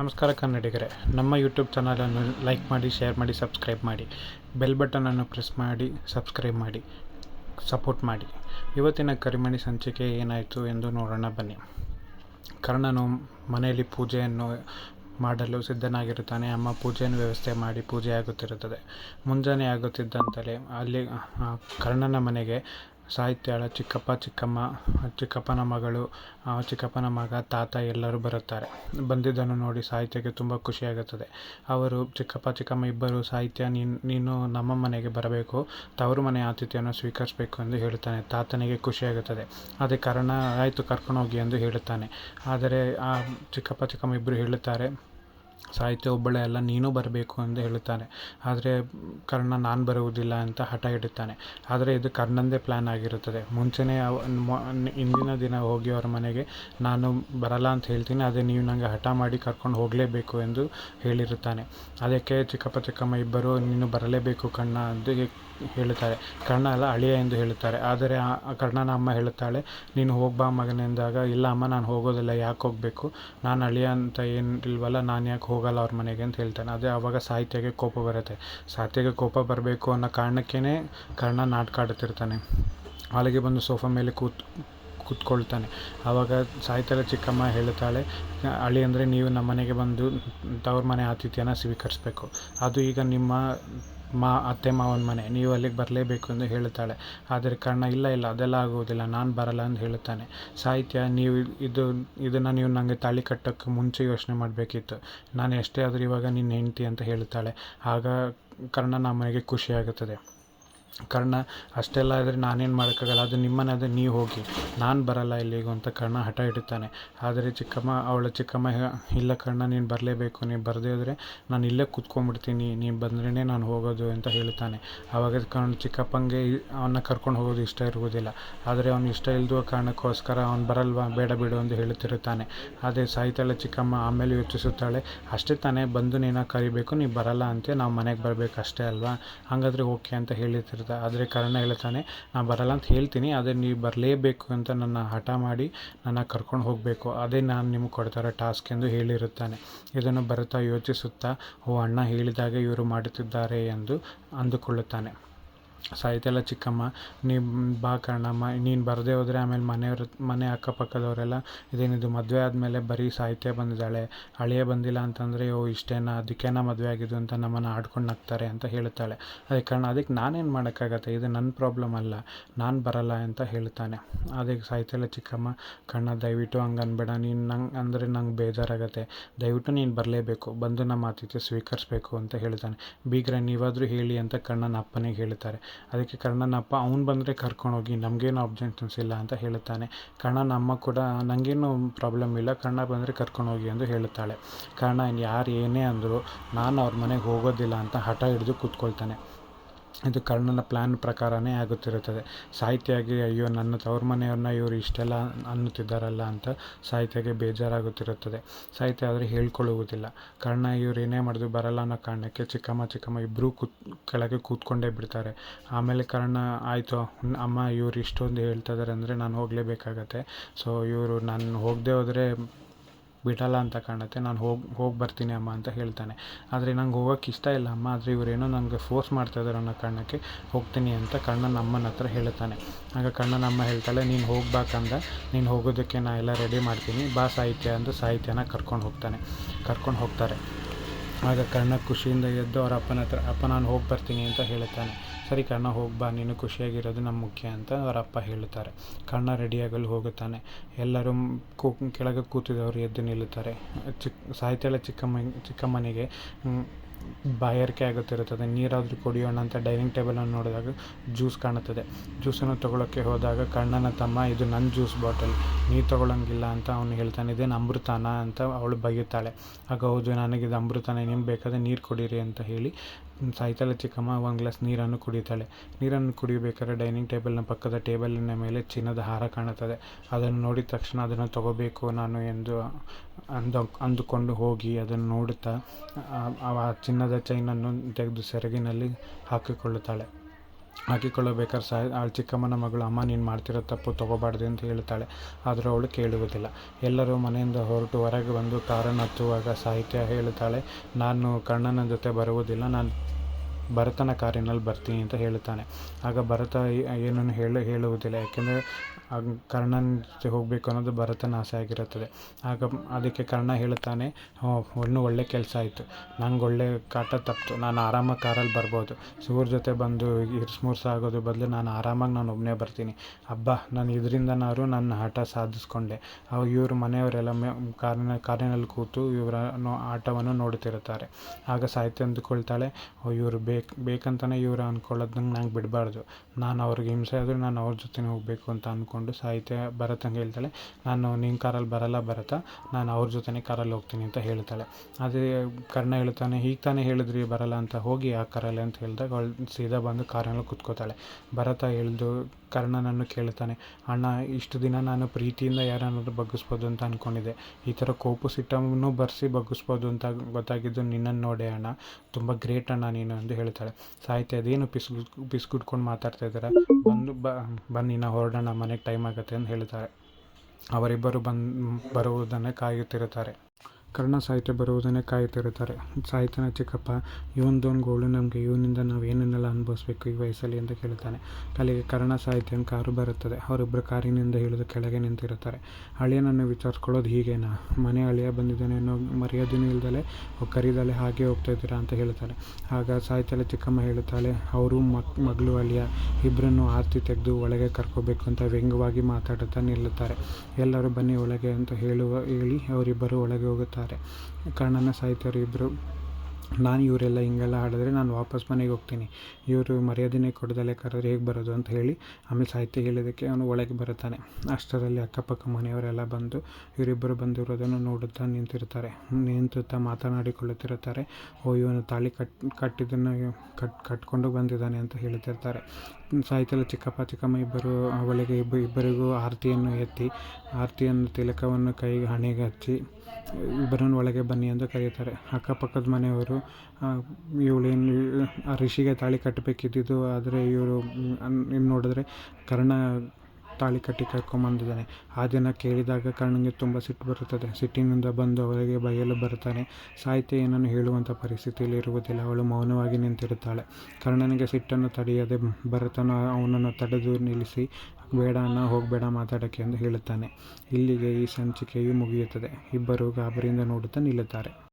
ನಮಸ್ಕಾರ ಕನ್ನಡಿಗರೆ. ನಮ್ಮ ಯೂಟ್ಯೂಬ್ ಚಾನಲನ್ನು ಲೈಕ್ ಮಾಡಿ ಶೇರ್ ಮಾಡಿ ಸಬ್ಸ್ಕ್ರೈಬ್ ಮಾಡಿ. ಬೆಲ್ ಬಟನನ್ನು ಪ್ರೆಸ್ ಮಾಡಿ ಸಬ್ಸ್ಕ್ರೈಬ್ ಮಾಡಿ ಸಪೋರ್ಟ್ ಮಾಡಿ. ಇವತ್ತಿನ ಕರಿಮಣಿ ಸಂಚಿಕೆ ಏನಾಯಿತು ಎಂದು ನೋಡೋಣ ಬನ್ನಿ. ಕರ್ಣನು ಮನೆಯಲ್ಲಿ ಪೂಜೆಯನ್ನು ಮಾಡಲು ಸಿದ್ಧನಾಗಿರುತ್ತಾನೆ. ಅಮ್ಮ ಪೂಜೆಯನ್ನು ವ್ಯವಸ್ಥೆ ಮಾಡಿ ಪೂಜೆ ಆಗುತ್ತಿರುತ್ತದೆ ಮುಂಜಾನೆ ಆಗುತ್ತಿದ್ದಂತಲೇ ಅಲ್ಲಿ ಕರ್ಣನ ಮನೆಗೆ ಸಾಹಿತ್ಯಾಳ ಚಿಕ್ಕಪ್ಪ, ಚಿಕ್ಕಮ್ಮ, ಚಿಕ್ಕಪ್ಪನ ಮಗಳು ಚಿಕ್ಕಪ್ಪನ ಮಗ, ತಾತ ಎಲ್ಲರೂ ಬರುತ್ತಾರೆ. ಬಂದಿದ್ದನ್ನು ನೋಡಿ ಸಾಹಿತ್ಯಕ್ಕೆ ತುಂಬ ಖುಷಿಯಾಗುತ್ತದೆ. ಅವರು, ಚಿಕ್ಕಪ್ಪ, ಚಿಕ್ಕಮ್ಮ ಇಬ್ಬರು ಸಾಹಿತ್ಯ ನೀನು ನೀನು ನಮ್ಮ ಮನೆಗೆ ಬರಬೇಕು, ತವರು ಮನೆ ಆತಿಥ್ಯವನ್ನು ಸ್ವೀಕರಿಸಬೇಕು ಎಂದು ಹೇಳುತ್ತಾನೆ. ತಾತನಿಗೆ ಖುಷಿಯಾಗುತ್ತದೆ. ಅದೇ ಕಾರಣ, ಆಯಿತು ಕರ್ಕೊಂಡೋಗಿ ಎಂದು ಹೇಳುತ್ತಾನೆ. ಆದರೆ, ಆ ಚಿಕ್ಕಪ್ಪ, ಚಿಕ್ಕಮ್ಮ ಇಬ್ಬರು ಹೇಳುತ್ತಾರೆ ಸಾಹಿತ್ಯ ಒಬ್ಬಳೆ ಅಲ್ಲ, ನೀನು ಬರಬೇಕು ಎಂದು ಹೇಳುತ್ತಾನೆ. ಆದರೆ ಕರ್ಣ ನಾನು ಬರುವುದಿಲ್ಲ ಅಂತ ಹಠ ಹಿಡುತ್ತಾನೆ ಆದರೆ ಇದು ಕರ್ಣಂದೇ ಪ್ಲ್ಯಾನ್ ಆಗಿರುತ್ತದೆ. ಮುಂಚೆನೇ ಅವ- ಮೊ- ಇಂದಿನ ದಿನ ಹೋಗಿ ಅವರ ಮನೆಗೆ, ನಾನು ಬರಲ್ಲ ಅಂತ ಹೇಳ್ತೀನಿ ಅದೇ ನೀವು ನನಗೆ ಹಠ ಮಾಡಿ ಕರ್ಕೊಂಡು ಹೋಗಲೇಬೇಕು ಎಂದು ಹೇಳಿರುತ್ತಾನೆ. ಅದಕ್ಕೆ ಚಿಕ್ಕಪ್ಪ, ಚಿಕ್ಕಮ್ಮ ಇಬ್ಬರು, ನೀನು ಬರಲೇಬೇಕು ಕಣ್ಣ ಹೇ- ಹೇಳುತ್ತಾರೆ. ಕರ್ಣ ಅಲ್ಲ, ಅಳಿಯ ಎಂದು ಹೇಳುತ್ತಾರೆ. ಆದರೆ ಆ ಕರ್ಣನ ಅಮ್ಮ ಹೇಳುತ್ತಾಳೆ, ನೀನು ಹೋಗ್ಬಾ ಮಗನೆಂದಾಗ, ಇಲ್ಲ ಅಮ್ಮ, ನಾನು ಹೋಗೋದಿಲ್ಲ, ಯಾಕೆ ಹೋಗಬೇಕು? ನಾನು ಅಳಿಯ ಅಂತ ಏನು ಇಲ್ವಲ್ಲ, ನಾನು ಯಾಕೆ ಹೋಗಲ್ಲ ಅವ್ರ ಮನೆಗೆ ಅಂತ ಹೇಳ್ತಾನೆ. ಅದೇ ಆವಾಗ ಸಾಹಿತ್ಯಗೆ ಕೋಪ ಬರುತ್ತೆ. ಸಾಹಿತ್ಯಗೆ ಕೋಪ ಬರಬೇಕು ಅನ್ನೋ ಕಾರಣಕ್ಕೇ ಕರ್ಣ ನಾಟಕ ಆಡುತ್ತಿರ್ತಾನೆ. ಅಲ್ಲಿಗೆ ಬಂದು ಸೋಫಾ ಮೇಲೆ ಕೂತ್, ಕೂತ್ಕೊಳ್ತಾನೆ. ಆವಾಗ ಸಾಹಿತ್ಯದ ಚಿಕ್ಕಮ್ಮ ಹೇಳ್ತಾಳೆ ಅಳಿ ಅಂದರೆ ನೀವು ನಮ್ಮ ಮನೆಗೆ ಬಂದು, ತವ್ರ ಮನೆ ಆತಿಥ್ಯನ ಸ್ವೀಕರಿಸಬೇಕು. ಅದು ಈಗ ನಿಮ್ಮ ಮಾ, ಅತ್ತೆ ಮಾವನ ಮನೆ, ನೀವು ಅಲ್ಲಿಗೆ ಬರಲೇಬೇಕು ಎಂದು ಹೇಳುತ್ತಾಳೆ. ಆದರೆ ಕರ್ಣ, ಇಲ್ಲ ಇಲ್ಲ, ಅದೆಲ್ಲ ಆಗುವುದಿಲ್ಲ, ನಾನು ಬರಲ್ಲ ಅಂತ ಹೇಳುತ್ತಾನೆ. ಸಾಹಿತ್ಯ, ನೀವು ಇದು, ಇದನ್ನು ನೀವು ನನಗೆ ತಾಳಿ ಕಟ್ಟೋಕ್ಕೆ ಮುಂಚೆ ಯೋಚನೆ ಮಾಡಬೇಕಿತ್ತು. ನಾನು ಎಷ್ಟೇ ಆದರೂ ಇವಾಗ ನಿನ್ನ ಹೆಂಡತಿ ಅಂತ ಹೇಳುತ್ತಾಳೆ. ಆಗ ಕರ್ಣನ ಮನೆಗೆ ಖುಷಿಯಾಗುತ್ತದೆ ಕರ್ಣ, ಅಷ್ಟೆಲ್ಲ ಆದರೆ ನಾನೇನು ಮಾಡೋಕ್ಕಾಗಲ್ಲ. ಅದು ನಿಮ್ಮನೆ ಅದು ನೀವು ಹೋಗಿ. ನಾನು ಬರಲ್ಲ ಇಲ್ಲಿಗೂ ಅಂತ ಕರ್ಣ ಹಠ ಹಿಡಿತಾನೆ ಆದರೆ ಚಿಕ್ಕಮ್ಮ, ಅವಳ ಚಿಕ್ಕಮ್ಮ ಇಲ್ಲ ಕರ್ಣ, ನೀನು ಬರಲೇಬೇಕು. ನೀನು ಬರದೇ ಹೋದರೆ ನಾನು ಇಲ್ಲೇ ಕೂತ್ಕೊಂಡ್ಬಿಡ್ತೀನಿ. ನೀನು ಬಂದ್ರೇ ನಾನು ಹೋಗೋದು ಅಂತ ಹೇಳ್ತಾನೆ ಆವಾಗ ಕರ್ಣ, ಚಿಕ್ಕಪ್ಪಂಗೆ ಅವನ್ನ ಕರ್ಕೊಂಡು ಹೋಗೋದು ಇಷ್ಟ ಇರುವುದಿಲ್ಲ. ಆದರೆ ಅವನು ಇಷ್ಟ ಇಲ್ಲದ ಕಾರಣಕ್ಕೋಸ್ಕರ ಅವ್ನು ಬರಲ್ವಾ? ಬೇಡ ಬಿಡು ಅಂತ ಹೇಳುತ್ತಿರುತ್ತಾನೆ. ಅದೇ ಸಾಯ್ತಾಳೆ ಚಿಕ್ಕಮ್ಮ, ಆಮೇಲೆ ಯೋಚಿಸುತ್ತಾಳೆ. ಅಷ್ಟೇ ತಾನೇ, ಬಂದು ನೀನು ಕರಿಬೇಕು. ನೀನು ಬರಲ್ಲ ಅಂತೆ ನಾವು ಮನೆಗೆ ಬರಬೇಕು ಅಷ್ಟೇ ಅಲ್ವಾ? ಹಾಗಾದರೆ ಓಕೆ ಅಂತ ಹೇಳಿರ್ತಿರ್ತಾರೆ ಆದರೆ ಕಾರಣ ಹೇಳ್ತಾನೆ ನಾನು ಬರಲ್ಲ ಅಂತ ಹೇಳ್ತೀನಿ. ಆದರೆ ನೀವು ಬರಲೇಬೇಕು ಅಂತ ನನ್ನ ಹಠ ಮಾಡಿ ನನ್ನ ಕರ್ಕೊಂಡು ಹೋಗಬೇಕು. ಅದೇ ನಾನು ನಿಮಗೆ ಕೊಡ್ತಾರೋ ಟಾಸ್ಕ್ ಎಂದು ಹೇಳಿರುತ್ತಾನೆ. ಇದನ್ನು ಬರುತ್ತಾ ಯೋಚಿಸುತ್ತಾ, ಓ ಅಣ್ಣ ಹೇಳಿದಾಗ ಇವರು ಮಾಡುತ್ತಿದ್ದಾರೆ ಎಂದು ಅಂದುಕೊಳ್ಳುತ್ತಾನೆ. ಸಾಯ್ತೆಲ್ಲ ಚಿಕ್ಕಮ್ಮ, ನೀ ಬಾ ಕಣ್ಣಮ್ಮ ನೀನು ಬರದೇ ಹೋದರೆ ಆಮೇಲೆ ಮನೆಯವ್ರ, ಮನೆ ಅಕ್ಕಪಕ್ಕದವರೆಲ್ಲ ಇದೇನಿದು, ಮದುವೆ ಆದಮೇಲೆ ಬರೀ ಸಾಹಿತ್ಯ ಬಂದಿದ್ದಾಳೆ ಅಳಿಯ ಬಂದಿಲ್ಲ ಅಂತಂದರೆ, ಓ, ಇಷ್ಟೇನಾ, ಅದಕ್ಕೇನ ಮದುವೆ ಆಗಿದ್ದು ಅಂತ ನಮ್ಮನ್ನು ಆಡ್ಕೊಂಡು ನಗ್ತಾರೆ ಅಂತ ಹೇಳ್ತಾಳೆ. ಅದಕ್ಕೆ ಕಾರಣ, ಅದಕ್ಕೆ ನಾನೇನು ಮಾಡೋಕ್ಕಾಗತ್ತೆ? ಇದು ನನ್ನ ಪ್ರಾಬ್ಲಮ್ ಅಲ್ಲ, ನಾನು ಬರಲ್ಲ ಅಂತ ಹೇಳ್ತಾನೆ. ಅದಕ್ಕೆ ಸಾಹಿತ್ಯಲ್ಲ ಚಿಕ್ಕಮ್ಮ ಕಣ್ಣ ದಯವಿಟ್ಟು ಹಂಗೆ ಅನ್ಬೇಡ, ನೀನು ನಂಗೆ, ಅಂದರೆ ನಂಗೆ ಬೇಜಾರಾಗತ್ತೆ. ದಯವಿಟ್ಟು ನೀನು ಬರಲೇಬೇಕು, ಬಂದು ನಮ್ಮ ಆತಿಥ್ಯ ಸ್ವೀಕರಿಸಬೇಕು ಅಂತ ಹೇಳ್ತಾನೆ. ಬೀಗ್ರೆ, ನೀವಾದರೂ ಹೇಳಿ ಅಂತ ಕಣ್ಣನ ಅಪ್ಪನಿಗೆ ಹೇಳ್ತಾರೆ. ಅದಕ್ಕೆ ಕರ್ಣನಪ್ಪ, ಅವ್ನು ಬಂದರೆ ಕರ್ಕೊಂಡೋಗಿ, ನಮಗೇನು ಅಬ್ಜೆಕ್ಷನ್ಸ್ ಇಲ್ಲ ಅಂತ ಹೇಳುತ್ತಾನೆ. ಕರ್ಣನ ಅಮ್ಮ ಕೂಡ ನನಗೇನು ಪ್ರಾಬ್ಲಮ್ ಇಲ್ಲ, ಕರ್ಣ ಬಂದರೆ ಕರ್ಕೊಂಡೋಗಿ ಎಂದು ಹೇಳುತ್ತಾಳೆ. ಕರ್ಣ ಯಾರು ಏನೇ ಅಂದರೂ, ನಾನು ಅವ್ರ ಮನೆಗೆ ಹೋಗೋದಿಲ್ಲ ಅಂತ ಹಠ ಹಿಡಿದು ಕೂತ್ಕೊಳ್ತಾನೆ. ಇದು ಕರ್ಣನ ಪ್ಲ್ಯಾನ್ ಪ್ರಕಾರನೇ ಆಗುತ್ತಿರುತ್ತದೆ. ಸಾಹಿತ್ಯಾಗಿ, ಅಯ್ಯೋ, ನನ್ನ ತವ್ರ ಮನೆಯವ್ರನ್ನ ಇವರು ಇಷ್ಟೆಲ್ಲ ಅನ್ನುತ್ತಿದ್ದಾರಲ್ಲ ಅಂತ ಸಾಹಿತ್ಯಗೆ ಬೇಜಾರಾಗುತ್ತಿರುತ್ತದೆ. ಸಾಹಿತ್ಯ ಆದರೆ ಹೇಳ್ಕೊಳ್ಳುವುದಿಲ್ಲ. ಕರ್ಣ ಇವ್ರು ಏನೇ ಮಾಡಿದ್ರು ಬರಲ್ಲ ಅನ್ನೋ ಕಾರಣಕ್ಕೆ ಚಿಕ್ಕಮ್ಮ ಚಿಕ್ಕಮ್ಮ ಇಬ್ಬರೂ ಕೂತ್, ಕೆಳಗೆ ಕೂತ್ಕೊಂಡೇ ಬಿಡ್ತಾರೆ. ಆಮೇಲೆ ಕರ್ಣ, ಆಯಿತು ಅಮ್ಮ ಇವ್ರು ಇಷ್ಟೊಂದು ಹೇಳ್ತಾ ಇದ್ದಾರೆ ಅಂದರೆ ನಾನು ಹೋಗಲೇಬೇಕಾಗತ್ತೆ. ಸೊ, ಇವರು ನಾನು ಹೋಗದೆ ಹೋದರೆ ಬಿಡಲ್ಲ ಅಂತ ಕಾಣುತ್ತೆ. ನಾನು ಹೋಗಿ ಹೋಗಿ ಬರ್ತೀನಿ ಅಮ್ಮ ಅಂತ ಹೇಳ್ತಾನೆ. ಆದರೆ ನಂಗೆ ಹೋಗೋಕ್ಕೆ ಇಷ್ಟ ಇಲ್ಲ ಅಮ್ಮ. ಆದರೆ ಇವರೇನೋ ನನಗೆ ಫೋರ್ಸ್ ಮಾಡ್ತಾ ಇದ್ದಾರೆ ಅನ್ನೋ ಕಾರಣಕ್ಕೆ ಹೋಗ್ತೀನಿ ಅಂತ ಕಣ್ಣನ ಅಮ್ಮನ ಹತ್ರ ಹೇಳ್ತಾನೆ. ಆಗ ಕಣ್ಣನ ಅಮ್ಮ ಹೇಳ್ತಾಳೆ, ನೀನು ಹೋಗ್ಬೇಕಂದ ನೀನು ಹೋಗೋದಕ್ಕೆ ನಾ ಎಲ್ಲ ರೆಡಿ ಮಾಡ್ತೀನಿ. ಬಾ ಸಾಹಿತ್ಯ ಅಂತ ಸಾಹಿತ್ಯನ ಕರ್ಕೊಂಡು ಹೋಗ್ತಾನೆ. ಕರ್ಕೊಂಡು ಹೋಗ್ತಾರೆ. ಆಗ ಕಣ್ಣ ಖುಷಿಯಿಂದ ಎದ್ದು ಅವ್ರ ಅಪ್ಪನ ಹತ್ರ, ಅಪ್ಪ, ನಾನು ಹೋಗಿ ಬರ್ತೀನಿ ಅಂತ ಹೇಳುತ್ತಾನೆ. ಸರಿ ಕಣ್ಣ, ಹೋಗಿ ಬಾ, ನೀನು ಖುಷಿಯಾಗಿರೋದು ನಮ್ಮ ಮುಖ್ಯ ಅಂತ ಅವರಪ್ಪ ಹೇಳುತ್ತಾರೆ. ಕಣ್ಣ ರೆಡಿಯಾಗಲು ಹೋಗುತ್ತಾನೆ. ಎಲ್ಲರೂ ಕೂ, ಕೆಳಗೆ ಕೂತಿದವರು ಎದ್ದು ನಿಲ್ಲುತ್ತಾರೆ. ಚಿಕ್ಕ ಸಾಹಿತ್ಯಳ ಚಿಕ್ಕಮ್ಮ, ಚಿಕ್ಕಮ್ಮನಿಗೆ ಬಾಯಾರಿಕೆ ಆಗುತ್ತಿರುತ್ತದೆ. ನೀರಾದರೂ ಕುಡಿಯೋಣ ಅಂತ ಡೈನಿಂಗ್ ಟೇಬಲನ್ನು ನೋಡಿದಾಗ ಜ್ಯೂಸ್ ಕಾಣುತ್ತದೆ. ಜ್ಯೂಸನ್ನು ತೊಗೊಳಕ್ಕೆ ಹೋದಾಗ ಕಣ್ಣನ ತಮ್ಮ, ಇದು ನನ್ನ ಜ್ಯೂಸ್ ಬಾಟಲ್ ನೀರು ತೊಗೊಳಂಗಿಲ್ಲ ಅಂತ ಅವನು ಹೇಳ್ತಾನೆ, ಇದೇನು ಅಮೃತಾನ ಅಂತ ಅವಳು ಬೈಯುತ್ತಾಳೆ. ಆಗ, ಹೌದು, ನನಗಿದು ಅಮೃತಾನ, ನಿಮ್ಗೆ ಬೇಕಾದರೆ ನೀರು ಕುಡೀರಿ ಅಂತ ಹೇಳಿ ಸಾಯ್ತಾಳೆ ಚಿಕ್ಕಮ್ಮ, ಒಂದು ಗ್ಲಾಸ್ ನೀರನ್ನು ಕುಡಿತಾಳೆ. ನೀರನ್ನು ಕುಡಿಯಬೇಕಾದ್ರೆ ಡೈನಿಂಗ್ ಟೇಬಲ್ನ ಪಕ್ಕದ ಟೇಬಲಿನ ಮೇಲೆ ಚಿನ್ನದ ಹಾರ ಕಾಣುತ್ತದೆ. ಅದನ್ನು ನೋಡಿದ ತಕ್ಷಣ ಅದನ್ನು ತಗೋಬೇಕು ನಾನು ಎಂದು ಅಂದು, ಅಂದುಕೊಂಡು ಹೋಗಿ ಅದನ್ನು ನೋಡುತ್ತಾ, ಆ ಚಿನ್ನದ ಚೈನನ್ನು ತೆಗೆದು ಸೆರಗಿನಲ್ಲಿ ಹಾಕಿಕೊಳ್ಳುತ್ತಾಳೆ. ಹಾಕಿಕೊಳ್ಳಬೇಕಾದ್ರೆ ಸಹ ಅವಳು ಚಿಕ್ಕಮ್ಮನ ಮಗಳು, ಅಮ್ಮ, ನೀನು ಮಾಡ್ತಿರೋ ತಪ್ಪು ತೊಗೋಬಾರ್ದು ಅಂತ ಹೇಳ್ತಾಳೆ. ಆದರೂ ಅವಳು ಕೇಳುವುದಿಲ್ಲ. ಎಲ್ಲರೂ ಮನೆಯಿಂದ ಹೊರಟು ಹೊರಗೆ ಬಂದು ಕಾರನ್ನು ಹತ್ತುವಾಗ ಸಾಹಿತ್ಯ ಹೇಳುತ್ತಾಳೆ ನಾನು ಕಣ್ಣನ ಜೊತೆ ಬರುವುದಿಲ್ಲ, ನಾನು ಭರತನ ಕಾರಿನಲ್ಲಿ ಬರ್ತೀನಿ ಅಂತ ಹೇಳುತ್ತಾನೆ ಆಗ ಭರತ ಏನನ್ನು ಹೇಳು ಹೇಳುವುದಿಲ್ಲ. ಯಾಕೆಂದರೆ ಕರ್ಣನ ಜೊತೆ ಹೋಗಬೇಕು ಅನ್ನೋದು ಭರತನ ಆಸೆ ಆಗಿರುತ್ತದೆ. ಆಗ ಅದಕ್ಕೆ ಕರ್ಣ ಹೇಳ್ತಾನೆ ಇನ್ನೂ ಒಳ್ಳೆ ಕೆಲಸ ಆಯಿತು. ನಂಗೆ ಒಳ್ಳೆ ಕಾಟ ತಪ್ಪಿತು ನಾನು ಆರಾಮಾಗಿ ಕಾರಲ್ಲಿ ಬರ್ಬೋದು. ಇವ್ರ ಜೊತೆ ಬಂದು ಇರ್ಸ್ಮೂರ್ಸ ಆಗೋದು ಬದಲು ನಾನು ಆರಾಮಾಗಿ ನಾನು ಒಬ್ಬನೇ ಬರ್ತೀನಿ. ಹಬ್ಬ ನಾನು ಇದರಿಂದನಾದ್ರು ನನ್ನ ಆಟ ಸಾಧಿಸ್ಕೊಂಡೆ. ಅವಾಗ ಇವರು ಮನೆಯವರೆಲ್ಲ ಕಾರಿನ, ಕಾರಿನಲ್ಲಿ ಕೂತು ಇವರ ಆಟವನ್ನು ನೋಡುತ್ತಿರುತ್ತಾರೆ. ಆಗ ಸಾಹಿತ್ಯ ಅಂದುಕೊಳ್ತಾಳೆ ಇವರು ಬೇಕು ಬೇಕಂತಲೇ ಇವರು ಅಂದ್ಕೊಳ್ಳೋದಂಗೆ ನಂಗೆ ಬಿಡಬಾರ್ದು. ನಾನು ಅವ್ರಿಗೆ ಹಿಂಸೆ ಆದರೂ ನಾನು ಅವ್ರ ಜೊತೆ ಹೋಗಬೇಕು ಅಂತ ಅಂದ್ಕೊಂಡು ಸಾಹಿತ್ಯ ಭರತಂಗೆ ಹೇಳ್ತಾಳೆ. ನಾನು ನಿನ್ನ ಕಾರಲ್ಲಿ ಬರಲ್ಲ ಭರತ, ನಾನು ಅವ್ರ ಜೊತೆನೇ ಕಾರಲ್ಲಿ ಹೋಗ್ತೀನಿ ಅಂತ ಹೇಳ್ತಾಳೆ. ಅದೇ ಕರ್ಣ ಹೇಳ್ತಾನೆ ಈಗ ತಾನೇ ಹೇಳಿದ್ರಿ ಬರಲ್ಲ ಅಂತ, ಹೋಗಿ ಆ ಕಾರಲ್ಲಿ ಅಂತ ಹೇಳಿದಾಗ ಅವಳು ಸೀದಾ ಬಂದು ಕಾರಲ್ಲಿ ಕುತ್ಕೋತಾಳೆ. ಭರತ ಎಳೆದು ಕರ್ಣನನ್ನು ಕೇಳ್ತಾನೆ ಅಣ್ಣ, ಇಷ್ಟು ದಿನ ನಾನು ಪ್ರೀತಿಯಿಂದ ಯಾರನ್ನಾದರೂ ಬಗ್ಗಿಸ್ಬೋದು ಅಂತ ಅಂದ್ಕೊಂಡಿದ್ದೆ ಈ ಥರ ಕೋಪು ಸಿಟ್ಟನ್ನು ಬರೆಸಿ ಬಗ್ಗಿಸ್ಬೋದು ಅಂತ ಗೊತ್ತಾಗಿದ್ದು ನಿನ್ನನ್ನು ನೋಡೆ, ಅಣ್ಣ. ತುಂಬ ಗ್ರೇಟ್ ಅಣ್ಣ ನೀನು ಎಂದು ಹೇಳ್ತಾಳೆ ಸಾಹಿತ್ಯ, ಅದೇನು ಪಿಸ್, ಬಿಸ್ಕುಟ್ಕೊಂಡು ಮಾತಾಡ್ತಾ ಇದ್ದಾರೆ? ಬಂದು ಬನ್ನಿ ನಾವು ಹೊರಡೋಣ, ಮನೆಗೆ ಟೈಮ್ ಆಗುತ್ತೆ ಅಂತ ಹೇಳ್ತಾರೆ ಅವರಿಬ್ಬರು ಬಂದು, ಬರುವುದನ್ನು ಕಾಯುತ್ತಿರುತ್ತಾರೆ. ಕರ್ಣ ಸಾಹಿತ್ಯ ಬರುವುದನ್ನೇ ಕಾಯುತ್ತಿರುತ್ತಾರೆ ಸಾಹಿತ್ಯನ ಚಿಕ್ಕಪ್ಪ ಇವನದೊಂದು ಗೋಳು ನಮಗೆ, ಇವನಿಂದ ನಾವು ಏನೇನೆಲ್ಲ ಅನುಭವಿಸ್ಬೇಕು ಈ ವಯಸ್ಸಲ್ಲಿ? ಅಂತ ಕೇಳುತ್ತಾನೆ. ಅಲ್ಲಿಗೆ ಕನ್ನಡ ಸಾಹಿತ್ಯ ಕಾರು ಬರುತ್ತದೆ. ಅವರಿಬ್ಬರು ಕಾರಿನಿಂದ ಇಳಿದು ಕೆಳಗೆ ನಿಂತಿರುತ್ತಾರೆ. ಅಳಿಯನನ್ನು ವಿಚಾರಿಸ್ಕೊಳ್ಳೋದು ಹೀಗೇನಾ? ಮನೆ ಅಳಿಯ ಬಂದಿದ್ದಾನೆ ಅನ್ನೋ ಮರ್ಯಾದೆನೂ ಇಲ್ದಲೆ ಕರೀದಲ್ಲೇ ಹಾಗೆ ಹೋಗ್ತಾ ಇದ್ದೀರಾ? ಅಂತ ಹೇಳ್ತಾರೆ ಆಗ ಸಾಹಿತ್ಯದಲ್ಲಿ ಚಿಕ್ಕಮ್ಮ ಹೇಳುತ್ತಾಳೆ, ಅವರು ಮಕ್, ಮಗಳು ಅಳಿಯ ಇಬ್ಬರನ್ನು ಆರತಿ ತೆಗೆದು ಒಳಗೆ ಕರ್ಕೋಬೇಕು ಅಂತ ವ್ಯಂಗ್ಯವಾಗಿ ಮಾತಾಡುತ್ತಾ ನಿಲ್ಲುತ್ತಾರೆ. ಎಲ್ಲರೂ ಬನ್ನಿ ಒಳಗೆ ಅಂತ ಹೇಳುವ, ಹೇಳಿ ಅವರಿಬ್ಬರು ಒಳಗೆ ಹೋಗುತ್ತಾರೆ ಕರ್ಣನ ಸಾಯ್ತಾರೆ ಇಬ್ಬರು ನಾನು ಇವರೆಲ್ಲ ಹಿಂಗೆಲ್ಲ ಆಡಿದ್ರೆ ನಾನು ವಾಪಸ್ ಮನೆಗೆ ಹೋಗ್ತೀನಿ. ಇವರು ಮರ್ಯಾದೆನೇ ಕೊಡ್ದಲೆ ಕರೆದ್ರೆ ಹೇಗೆ ಬರೋದು ಅಂತ ಹೇಳಿ, ಆಮೇಲೆ ಸಾಹಿತ್ಯ ಹೇಳೋದಕ್ಕೆ ಅವನು ಒಳಗೆ ಬರುತ್ತಾನೆ. ಅಷ್ಟರಲ್ಲಿ ಅಕ್ಕಪಕ್ಕ ಮನೆಯವರೆಲ್ಲ ಬಂದು ಇವರಿಬ್ಬರು ಬಂದಿರೋದನ್ನು ನೋಡುತ್ತಾ ನಿಂತಿರ್ತಾರೆ. ನಿಂತುತ್ತಾ ಮಾತನಾಡಿಕೊಳ್ಳುತ್ತಿರುತ್ತಾರೆ. ಓ, ಇವನು ತಾಳಿ ಕಟ್, ಕಟ್ಟಿದ್ದನ್ನು ಕಟ್, ಕಟ್ಕೊಂಡು ಬಂದಿದ್ದಾನೆ ಅಂತ ಹೇಳುತ್ತಿರ್ತಾರೆ ಸಾಹಿತ್ಯದಲ್ಲಿ ಚಿಕ್ಕಪ್ಪ ಚಿಕ್ಕಮ್ಮ ಇಬ್ಬರು, ಅವಳಿಗೆ ಇಬ್ಬ, ಇಬ್ಬರಿಗೂ ಆರತಿಯನ್ನು ಎತ್ತಿ, ಆರತಿಯನ್ನು ತಿಲಕವನ್ನು ಕೈಗೆ ಹಣೆಗೆ ಹಚ್ಚಿ, ಇಬ್ಬರನ್ನು ಒಳಗೆ ಬನ್ನಿ ಎಂದು ಕರೆಯುತ್ತಾರೆ. ಅಕ್ಕಪಕ್ಕದ ಮನೆಯವರು ಇವಳೇನು ಋಷಿಗೆ ತಾಳಿ ಕಟ್ಟಬೇಕಿದ್ದಿದ್ದು, ಆದರೆ ಇವರು ನೋಡಿದ್ರೆ ಕರ್ಣ ತಾಳಿ ಕಟ್ಟಿ ಕರ್ಕೊಂಬಂದಿದ್ದಾನೆ ಆ ದಿನ ಕೇಳಿದಾಗ ಕರ್ಣನಿಗೆ ತುಂಬ ಸಿಟ್ಟು ಬರುತ್ತದೆ. ಸಿಟ್ಟಿನಿಂದ ಬಂದು ಅವರಿಗೆ ಬಯಲು ಬರುತ್ತಾನೆ. ಸಾಹಿತ್ಯ ಏನನ್ನು ಹೇಳುವಂಥ ಪರಿಸ್ಥಿತಿಯಲ್ಲಿ ಇರುವುದಿಲ್ಲ. ಅವಳು ಮೌನವಾಗಿ ನಿಂತಿರುತ್ತಾಳೆ. ಕರ್ಣನಿಗೆ ಸಿಟ್ಟನ್ನು ತಡೆಯದೆ ಭರತನು ಅವನನ್ನು ತಡೆದು ನಿಲ್ಲಿಸಿ, ಬೇಡ ಅಣ್ಣ, ಹೋಗಬೇಡ ಮಾತಾಡೋಕ್ಕೆ ಎಂದು ಹೇಳುತ್ತಾನೆ. ಇಲ್ಲಿಗೆ ಈ ಸಂಚಿಕೆಯು ಮುಗಿಯುತ್ತದೆ. ಇಬ್ಬರು ಗಾಬರಿಯಿಂದ ನೋಡುತ್ತಾ ನಿಲ್ಲುತ್ತಾರೆ.